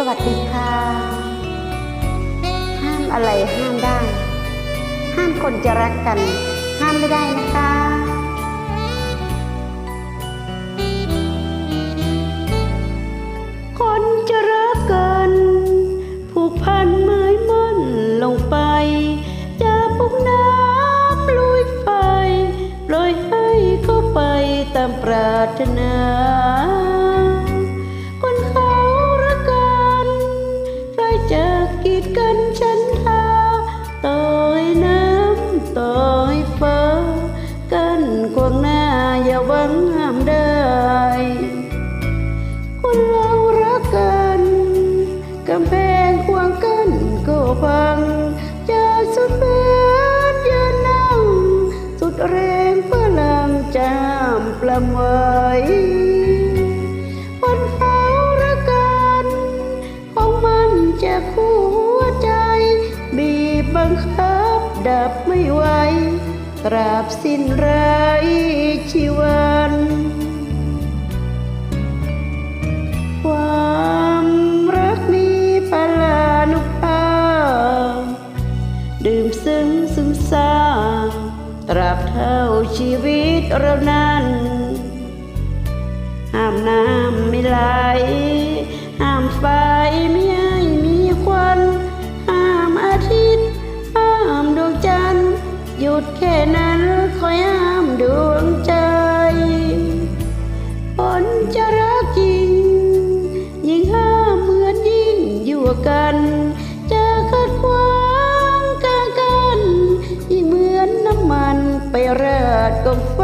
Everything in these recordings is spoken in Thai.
สวัสดีค่ะ ห้ามอะไรห้ามได้ ห้ามคนจะรักกัน ห้ามไม่ได้นะคะคนจะรักกัน ผูกพันหมายมั่นลงไปจะพุ่งน้ำลุยไฟปล่อยให้เขาไปตามปรารถนาำต่อยฟ้ากันกวางหน้าอย่าหวังห้ามได้ คนเรารักกันกำแพงขวางกันก็พังจะสุดเบือนยืนนั่ง สุดแรงพลังจามปลำไว้คนเฝ้ารักกันของมันจะคู่ใจมีบังคับดับไม่ไหว ตราบสิ้นไรชีวันความรักมีพลานุภาพดื่มซึ้งซึมซาตราบเท่าชีวิตเรานั้นห้ามน้ำ ดแค่นั้นคอยห้ามดวงใจคนจะรักจริง ยิ่งห้ามเหมือนยิ่งอยู่กันจะขัดขวางกากัน ยิ่งเหมือนน้ำมันไปราดกองไฟ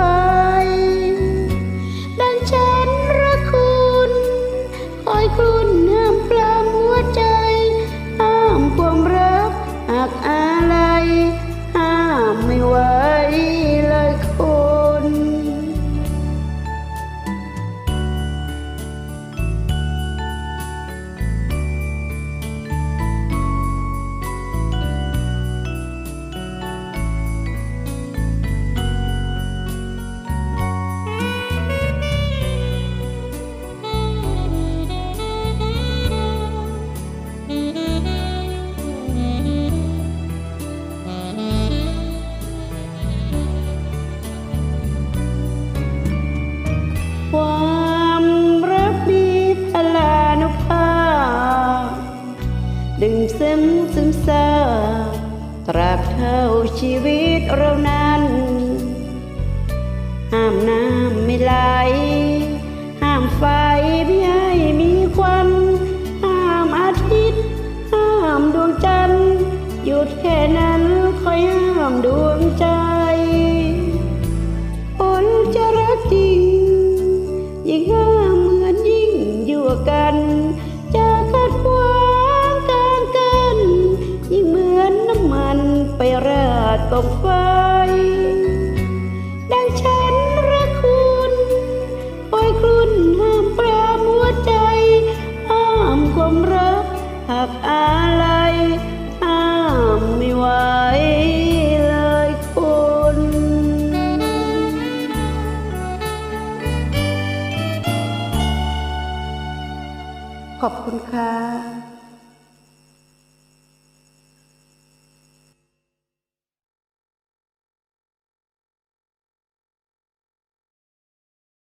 ตราบเท่าชีวิตเรานั้น ห้ามน้ำไม่ไหล ห้ามไฟไม่ให้มีควัน ห้ามอาทิตย์ ห้ามดวงจันทร์หยุดแค่นั้นคอยห้ามดวงใจคนจะรักจริง ยิ่งห้ามเหมือนยิ่งอยู่กัน นน้ำมันไปราดกองไฟ ดังฉันรักคุณคอยครุ่นห้ามปรามหัวใจ ห้ามความรักหักอะไรห้ามไม่ไหวเลยคุณขอบคุณค่ะ